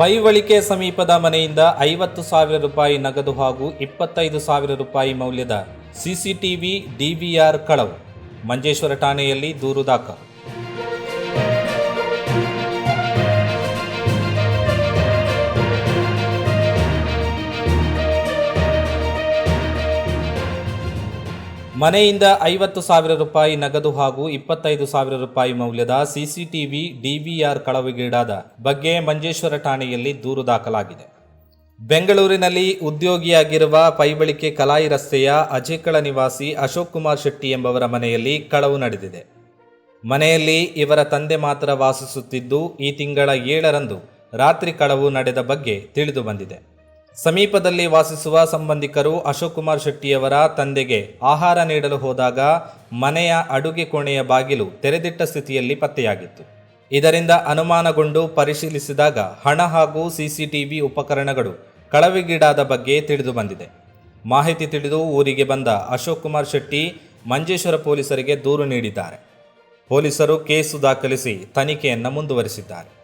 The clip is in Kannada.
ಪೈವಳಿಕೆ ಸಮೀಪದ ಮನೆಯಿಂದ ಐವತ್ತು ಸಾವಿರ ರೂಪಾಯಿ ನಗದು ಹಾಗೂ ಇಪ್ಪತ್ತೈದು ಸಾವಿರ ರೂಪಾಯಿ ಮೌಲ್ಯದ ಸಿಸಿಟಿವಿ ಡಿವಿಆರ್ ಕಳವು. ಮಂಜೇಶ್ವರ ಠಾಣೆಯಲ್ಲಿ ದೂರು ದಾಖಲು. ಮನೆಯಿಂದ ಐವತ್ತು ಸಾವಿರ ರೂಪಾಯಿ ನಗದು ಹಾಗೂ ಇಪ್ಪತ್ತೈದು ಸಾವಿರ ರೂಪಾಯಿ ಮೌಲ್ಯದ ಸಿಸಿಟಿವಿ ಡಿವಿಆರ್ ಕಳವಿಗೀಡಾದ ಬಗ್ಗೆ ಮಂಜೇಶ್ವರ ಠಾಣೆಯಲ್ಲಿ ದೂರು ದಾಖಲಾಗಿದೆ. ಬೆಂಗಳೂರಿನಲ್ಲಿ ಉದ್ಯೋಗಿಯಾಗಿರುವ ಪೈಬಳಿಕೆ ಕಲಾಯಿ ರಸ್ತೆಯ ಅಜೇಕಳ ನಿವಾಸಿ ಅಶೋಕ್ ಕುಮಾರ್ ಶೆಟ್ಟಿ ಎಂಬವರ ಮನೆಯಲ್ಲಿ ಕಳವು ನಡೆದಿದೆ. ಮನೆಯಲ್ಲಿ ಇವರ ತಂದೆ ಮಾತ್ರ ವಾಸಿಸುತ್ತಿದ್ದು, ಈ ತಿಂಗಳ ಏಳರಂದು ರಾತ್ರಿ ಕಳವು ನಡೆದ ಬಗ್ಗೆ ತಿಳಿದು ಬಂದಿದೆ. ಸಮೀಪದಲ್ಲಿ ವಾಸಿಸುವ ಸಂಬಂಧಿಕರು ಅಶೋಕ್ ಕುಮಾರ್ ಶೆಟ್ಟಿಯವರ ತಂದೆಗೆ ಆಹಾರ ನೀಡಲು ಹೋದಾಗ ಮನೆಯ ಅಡುಗೆ ಕೋಣೆಯ ಬಾಗಿಲು ತೆರೆದಿಟ್ಟ ಸ್ಥಿತಿಯಲ್ಲಿ ಪತ್ತೆಯಾಗಿತ್ತು. ಇದರಿಂದ ಅನುಮಾನಗೊಂಡು ಪರಿಶೀಲಿಸಿದಾಗ ಹಣ ಹಾಗೂ ಸಿಸಿಟಿವಿ ಉಪಕರಣಗಳು ಕಳವಿಗೀಡಾದ ಬಗ್ಗೆ ತಿಳಿದು ಬಂದಿದೆ. ಮಾಹಿತಿ ತಿಳಿದು ಊರಿಗೆ ಬಂದ ಅಶೋಕ್ ಕುಮಾರ್ ಶೆಟ್ಟಿ ಮಂಜೇಶ್ವರ ಪೊಲೀಸರಿಗೆ ದೂರು ನೀಡಿದ್ದಾರೆ. ಪೊಲೀಸರು ಕೇಸು ದಾಖಲಿಸಿ ತನಿಖೆಯನ್ನು ಮುಂದುವರಿಸಿದ್ದಾರೆ.